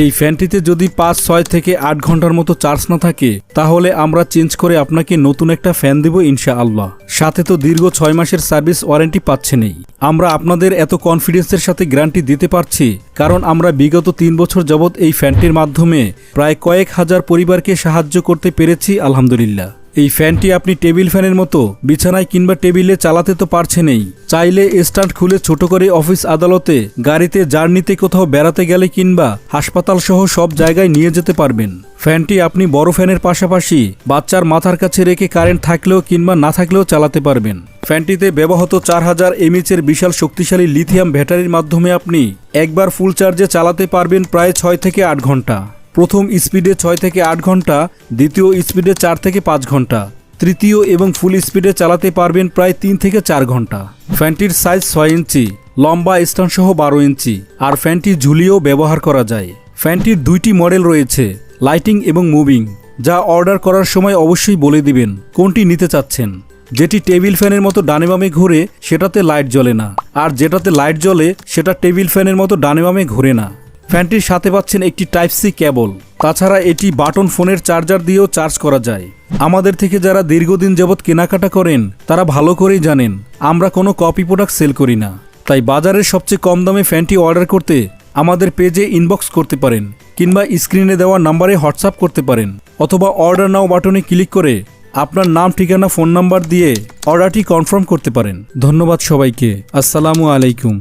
এই ফ্যানটিতে যদি পাঁচ, ছয় থেকে আট ঘণ্টার মতো চার্জ না থাকে, তাহলে আমরা চেঞ্জ করে আপনাকে নতুন একটা ফ্যান দেব ইনশা আল্লাহ সাথে তো দীর্ঘ ছয় মাসের সার্ভিস ওয়ারেন্টি পাচ্ছে নেই। আমরা আপনাদের এত কনফিডেন্সের সাথে গ্যারান্টি দিতে পারছি, কারণ আমরা বিগত তিন বছর যাবৎ এই ফ্যানটির মাধ্যমে প্রায় কয়েক হাজার পরিবারকে সাহায্য করতে পেরেছি, আলহামদুলিল্লাহ। এই ফ্যানটি আপনি টেবিল ফ্যানের মতো, বিছানায় কিংবা টেবিলে চালাতে তো পারছেনই চাইলে স্ট্যান্ড খুলে ছোট করে অফিস আদালতে, গাড়িতে, জার্নিতে কোথাও বেড়াতে গেলে কিংবা হাসপাতাল সহ সব জায়গায় নিয়ে যেতে পারবেন। ফ্যানটি আপনি বড় ফ্যানের পাশাপাশি বাচ্চার মাথার কাছে রেখে কারেন্ট থাকলেও কিংবা না থাকলেও চালাতে পারবেন। ফ্যানটিতে ব্যবহৃত চার হাজার এমএচের বিশাল শক্তিশালী লিথিয়াম ব্যাটারির মাধ্যমে আপনি একবার ফুল চার্জে চালাতে পারবেন প্রায় ছয় থেকে আট ঘণ্টা। প্রথম স্পিডে ছয় থেকে আট ঘণ্টা, দ্বিতীয় স্পিডে চার থেকে পাঁচ ঘণ্টা, তৃতীয় এবং ফুল স্পিডে চালাতে পারবেন প্রায় তিন থেকে চার ঘণ্টা। ফ্যানটির সাইজ ছয় ইঞ্চি, লম্বা স্ট্যান্ড সহ বারো ইঞ্চি, আর ফ্যানটি ঝুলিয়েও ব্যবহার করা যায়। ফ্যানটির দুইটি মডেল রয়েছে, লাইটিং এবং মুভিং, যা অর্ডার করার সময় অবশ্যই বলে দিবেন কোনটি নিতে চাচ্ছেন। যেটি টেবিল ফ্যানের মতো ডানে বামে ঘুরে, সেটাতে লাইট জ্বলে না, আর যেটাতে লাইট জ্বলে, সেটা টেবিল ফ্যানের মতো ডানে বামে ঘুরে না। ফ্যানটির সাথে পাচ্ছেন একটি টাইপ সি কেবল। তাছাড়া এটি বাটন ফোনের চার্জার দিয়েও চার্জ করা যায়। আমাদের থেকে যারা দীর্ঘদিন যাবৎ কেনাকাটা করেন, তারা ভালো করেই জানেন, আমরা কোনো কপি প্রোডাক্ট সেল করি না। তাই বাজারের সবচেয়ে কম দামে ফ্যানটি অর্ডার করতে আমাদের পেজে ইনবক্স করতে পারেন, কিংবা স্ক্রিনে দেওয়া নাম্বারে হোয়াটসঅ্যাপ করতে পারেন, অথবা অর্ডার নাও বাটনে ক্লিক করে আপনার নাম, ঠিকানা, ফোন নাম্বার দিয়ে অর্ডারটি কনফার্ম করতে পারেন। ধন্যবাদ সবাইকে। আসসালামু আলাইকুম।